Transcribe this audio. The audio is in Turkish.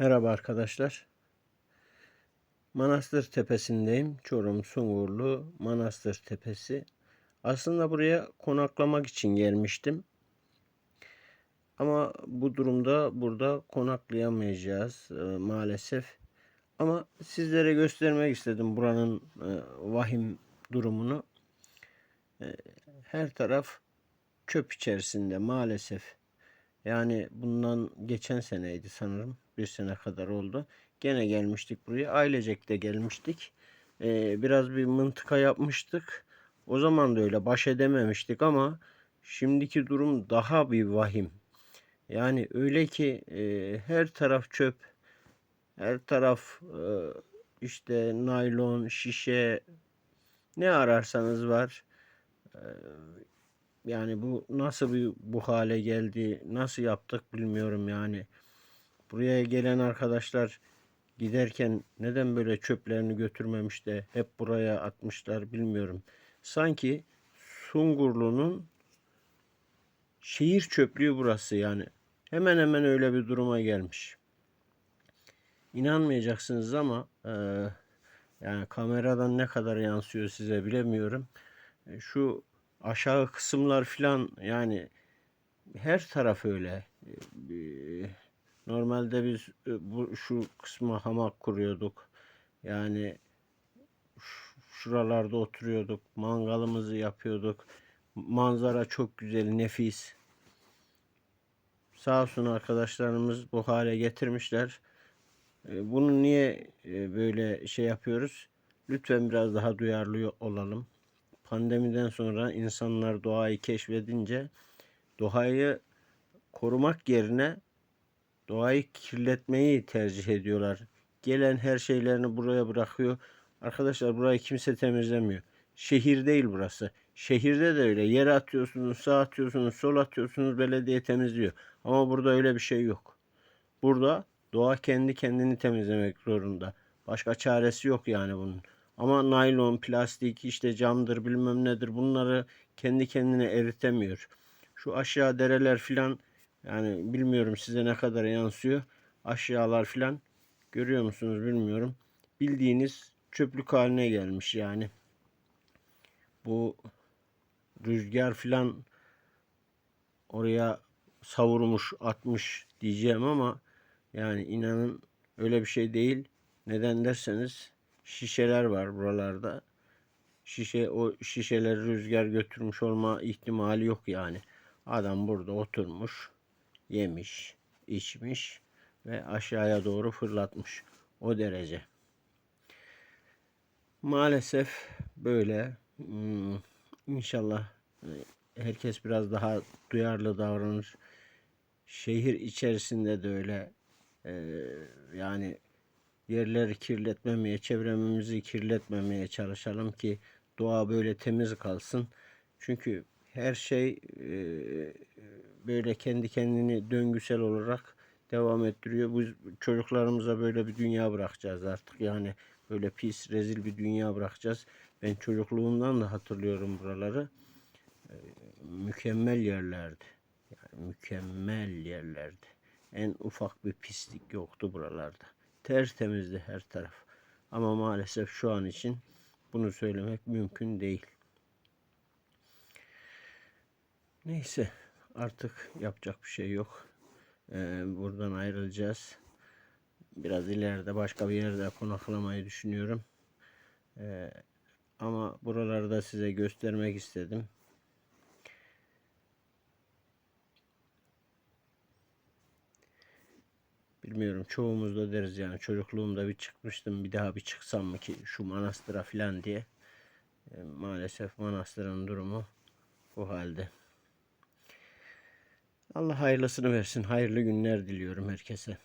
Merhaba arkadaşlar. Manastır Tepesi'ndeyim. Çorum Sungurlu Manastır Tepesi. Aslında buraya konaklamak için gelmiştim. Ama bu durumda burada konaklayamayacağız e, maalesef. Ama sizlere göstermek istedim buranın e, vahim durumunu. E, her taraf çöp içerisinde maalesef. Yani bundan geçen seneydi sanırım. Bir sene kadar oldu. Gene gelmiştik buraya. Ailecek de gelmiştik. Ee, biraz bir mıntıka yapmıştık. O zaman da öyle baş edememiştik ama şimdiki durum daha bir vahim. Yani öyle ki e, her taraf çöp. Her taraf e, işte naylon, şişe ne ararsanız var. E, yani bu nasıl bir bu hale geldi, nasıl yaptık bilmiyorum yani. Buraya gelen arkadaşlar giderken neden böyle çöplerini götürmemiş de hep buraya atmışlar bilmiyorum. Sanki Sungurlu'nun şehir çöplüğü burası yani. Hemen hemen öyle bir duruma gelmiş. İnanmayacaksınız ama e, yani kameradan ne kadar yansıyor size bilemiyorum. E, şu aşağı kısımlar filan yani her taraf öyle. E, Normalde biz e, bu şu kısma hamak kuruyorduk. Yani şuralarda oturuyorduk. Mangalımızı yapıyorduk. Manzara çok güzel, nefis. Sağ olsun arkadaşlarımız bu hale getirmişler. E, bunu niye e, böyle şey yapıyoruz? Lütfen biraz daha duyarlı olalım. Pandemiden sonra insanlar doğayı keşfedince doğayı korumak yerine doğayı kirletmeyi tercih ediyorlar. Gelen her şeylerini buraya bırakıyor. Arkadaşlar burayı kimse temizlemiyor. Şehir değil burası. Şehirde de öyle. Yere atıyorsunuz, sağ atıyorsunuz, sol atıyorsunuz, belediye temizliyor. Ama burada öyle bir şey yok. Burada doğa kendi kendini temizlemek zorunda. Başka çaresi yok yani bunun. Ama naylon, plastik, işte camdır bilmem nedir bunları kendi kendine eritemiyor. Şu aşağı dereler filan yani bilmiyorum size ne kadar yansıyor. Aşağılar filan görüyor musunuz bilmiyorum. Bildiğiniz çöplük haline gelmiş yani. Bu rüzgar filan oraya savurmuş atmış diyeceğim ama yani inanın öyle bir şey değil. Neden derseniz şişeler var buralarda. Şişe o şişeleri rüzgar götürmüş olma ihtimali yok yani. Adam burada oturmuş yemiş, içmiş ve aşağıya doğru fırlatmış. O derece. Maalesef böyle. Hmm, inşallah e, herkes biraz daha duyarlı davranır. Şehir içerisinde de öyle. Ee, yani yerleri kirletmemeye, çevremizi kirletmemeye çalışalım ki doğa böyle temiz kalsın. Çünkü her şey e, böyle kendi kendini döngüsel olarak devam ettiriyor. Bu çocuklarımıza böyle bir dünya bırakacağız artık. Yani böyle pis, rezil bir dünya bırakacağız. Ben çocukluğumdan da hatırlıyorum buraları. E, mükemmel yerlerdi. Yani mükemmel yerlerdi. En ufak bir pislik yoktu buralarda. Tertemizdi her taraf. Ama maalesef şu an için bunu söylemek mümkün değil. Neyse artık yapacak bir şey yok. Ee, buradan ayrılacağız. Biraz ileride başka bir yerde konaklamayı düşünüyorum. Ee, ama buraları da size göstermek istedim. Bilmiyorum çoğumuz da deriz yani çocukluğumda bir çıkmıştım bir daha bir çıksam mı ki şu manastıra falan diye. Ee, maalesef manastırın durumu bu halde. Allah hayırlısını versin. Hayırlı günler diliyorum herkese.